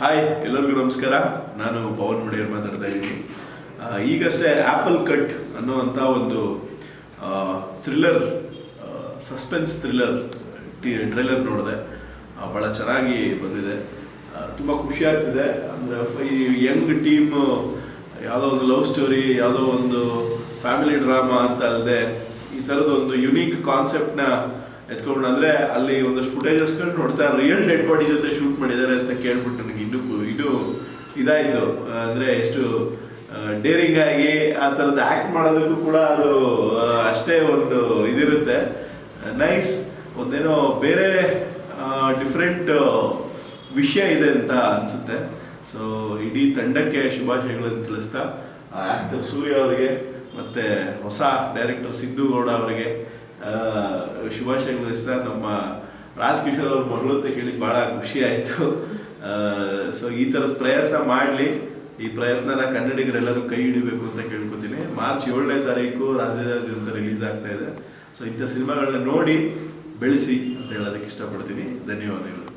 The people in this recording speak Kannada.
ಹಾಯ್ ಎಲ್ಲರಿಗೂ ನಮಸ್ಕಾರ. ನಾನು ಪವನ್ ಮುಡಿಯರ್ ಮಾತಾಡ್ತಾ ಇದ್ದೀನಿ. ಈಗಷ್ಟೇ ಆ್ಯಪಲ್ ಕಟ್ ಅನ್ನುವಂಥ ಒಂದು ಥ್ರಿಲ್ಲರ್ ಸಸ್ಪೆನ್ಸ್ ಥ್ರಿಲ್ಲರ್ ಟಿ ಟ್ರೈಲರ್ ನೋಡಿದೆ. ಭಾಳ ಚೆನ್ನಾಗಿ ಬಂದಿದೆ. ತುಂಬ ಖುಷಿ ಆಗ್ತಿದೆ. ಅಂದರೆ ಈ ಯಂಗ್ ಟೀಮ್ ಯಾವುದೋ ಒಂದು ಲವ್ ಸ್ಟೋರಿ ಯಾವುದೋ ಒಂದು ಫ್ಯಾಮಿಲಿ ಡ್ರಾಮಾ ಅಂತ ಅಲ್ಲದೆ ಈ ಥರದ ಒಂದು ಯುನೀಕ್ ಕಾನ್ಸೆಪ್ಟ್ನ ಎತ್ಕೊಂಡು ಅಂದ್ರೆ ಅಲ್ಲಿ ಒಂದಷ್ಟು ಫುಟೇಜಸ್ಗಳು ನೋಡ್ತಾ ರಿಯಲ್ ಡೆಡ್ ಬಾಡಿ ಜೊತೆ ಶೂಟ್ ಮಾಡಿದ್ದಾರೆ ಅಂತ ಕೇಳ್ಬಿಟ್ಟು ನನಗೆ ಇನ್ನೂ ಇದು ಇದಾಯ್ತು. ಅಂದ್ರೆ ಎಷ್ಟು ಡೇರಿಂಗ್ ಆಗಿ ಆ ಥರದ್ದು ಆ್ಯಕ್ಟ್ ಮಾಡೋದಕ್ಕೂ ಕೂಡ ಅದು ಅಷ್ಟೇ ಒಂದು ಇದಿರುತ್ತೆ. ನೈಸ್ ಒಂದೇನೋ ಬೇರೆ ಡಿಫ್ರೆಂಟ್ ವಿಷಯ ಇದೆ ಅಂತ ಅನ್ಸುತ್ತೆ. ಸೊ ಇಡೀ ತಂಡಕ್ಕೆ ಶುಭಾಶಯಗಳನ್ನು ತಿಳಿಸ್ತಾ ಆಕ್ಟರ್ ಸೂರ್ಯ ಅವರಿಗೆ, ಮತ್ತೆ ಹೊಸ ಡೈರೆಕ್ಟರ್ ಸಿದ್ದು ಗೌಡ ಅವರಿಗೆ ಆ, ಶುಭಾಶಯಗಳು ತಿಳಿಸ್ತಾ ನಮ್ಮ ರಾಜ್ಕಿಶೋರ್ ಅವ್ರ ಮಗಳು ಅಂತ ಕೇಳಿ ಬಹಳ ಖುಷಿ ಆಯ್ತು. ಸೊ ಈ ಥರದ ಪ್ರಯತ್ನ ಮಾಡಲಿ. ಈ ಪ್ರಯತ್ನನ ಕನ್ನಡಿಗರೆಲ್ಲರೂ ಕೈ ಹಿಡಿಬೇಕು ಅಂತ ಕೇಳ್ಕೊತೀನಿ. ಮಾರ್ಚ್ ಏಳನೇ ತಾರೀಕು ರಾಜ್ಯದಾದ್ಯಂತ ರಿಲೀಸ್ ಆಗ್ತಾ ಇದೆ. ಸೊ ಇಂಥ ಸಿನಿಮಾಗಳನ್ನ ನೋಡಿ ಬೆಳೆಸಿ ಅಂತ ಹೇಳೋದಕ್ಕೆ ಇಷ್ಟಪಡ್ತೀನಿ. ಧನ್ಯವಾದಗಳು.